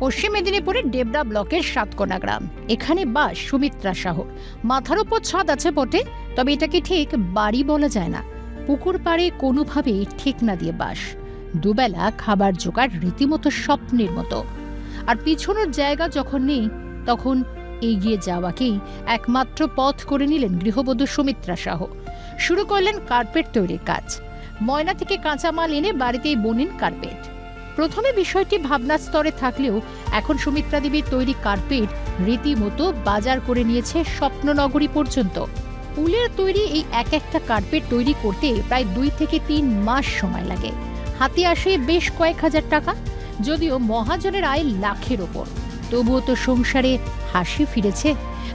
পশ্চিম মেদিনীপুরের ডেবরা ব্লকের সাতকোনা গ্রাম। এখানে বাস সুমিত্রা সাহ মাথার উপর ছাদ আছে বটে, তবে এটাকে ঠিক বাড়ি বলা যায় না। পুকুর পাড়ে কোনোভাবেই ঠিক না দিয়ে বাস। দুবেলা খাবার জোগাড় রীতিমতো স্বপ্নের মতো। আর পিছনের জায়গা যখন নেই, তখন এগিয়ে যাওয়াকেই একমাত্র পথ করে নিলেন গৃহবধূ সুমিত্রা সাহ শুরু করলেন কার্পেট তৈরির কাজ। ময়না থেকে কাঁচামাল এনে বাড়িতেই বনিন কার্পেট। প্রথমে বিষয়টি ভাবনার স্তরে থাকলেও এখন সুমিত্রা দেবীর তৈরি কার্পেট রীতিমতো বাজার করে নিয়েছে স্বপ্ননগরী পর্যন্ত। উলের তৈরি এই এক একটা কার্পেট তৈরি করতে প্রায় দুই থেকে তিন মাস সময় লাগে। হাতে আসে বেশ কয়েক হাজার টাকা, যদিও মহাজনের আয় লাখের ওপর। তবুও তো সংসারে হাসি ফিরেছে,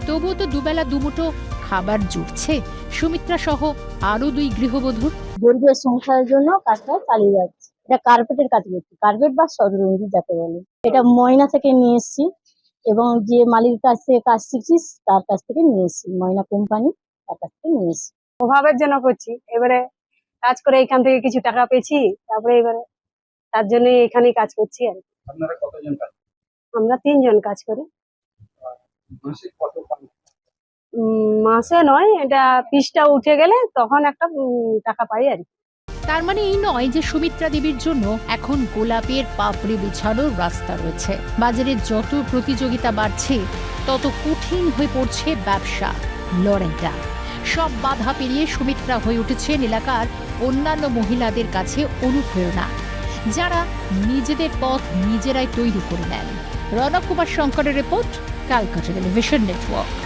তবুও তো দুবেলা দুমুঠো খাবার জুটছে। সুমিত্রা সহ আরও দুই গৃহবধূর গরিবের সংসারের জন্য কাজটা চালিয়ে যাচ্ছে। এটা কার্পেটের কাজ করছি। কার্পেট বা সদরঙ্গি যাকে বলে। এটা ময়না থেকে নিয়ে এসেছি এবং যে মালিকের কাছ থেকে কাজ শিখছিস তার কাছ থেকে নিয়ে এসেছি। ময়না কোম্পানি তার কাছ থেকে নিয়ে এসেছি। অভাবের জন্য করছি। এবারে কাজ করে এখান থেকে কিছু টাকা পেয়েছি তারপরে এবারে তার জন্য এখানেই কাজ করছি আর কি। আপনারা কতজন কাজ আমরা তিনজন কাজ করি। মাসে উম, মাসে নয় এটা পিসটা উঠে গেলে তখন একটা উম, টাকা পাই আর কি। তার মানে এই নয় যে সুমিত্রা দেবীর জন্য এখন গোলাপের পাপড়ি বিছানোর রাস্তা রয়েছে। বাজারে যত প্রতিযোগিতা বাড়ছে, তত কঠিন হয়ে পড়ছে ব্যবসা, লড়াইটা। সব বাধা পেরিয়ে সুমিত্রা হয়ে উঠেছেন এলাকার অন্যান্য মহিলাদের কাছে অনুপ্রেরণা, যারা নিজেদের পথ নিজেরাই তৈরি করে নেন। রণব কুমার শঙ্করের রিপোর্ট, ক্যালকাটা টেলিভিশন নেটওয়ার্ক।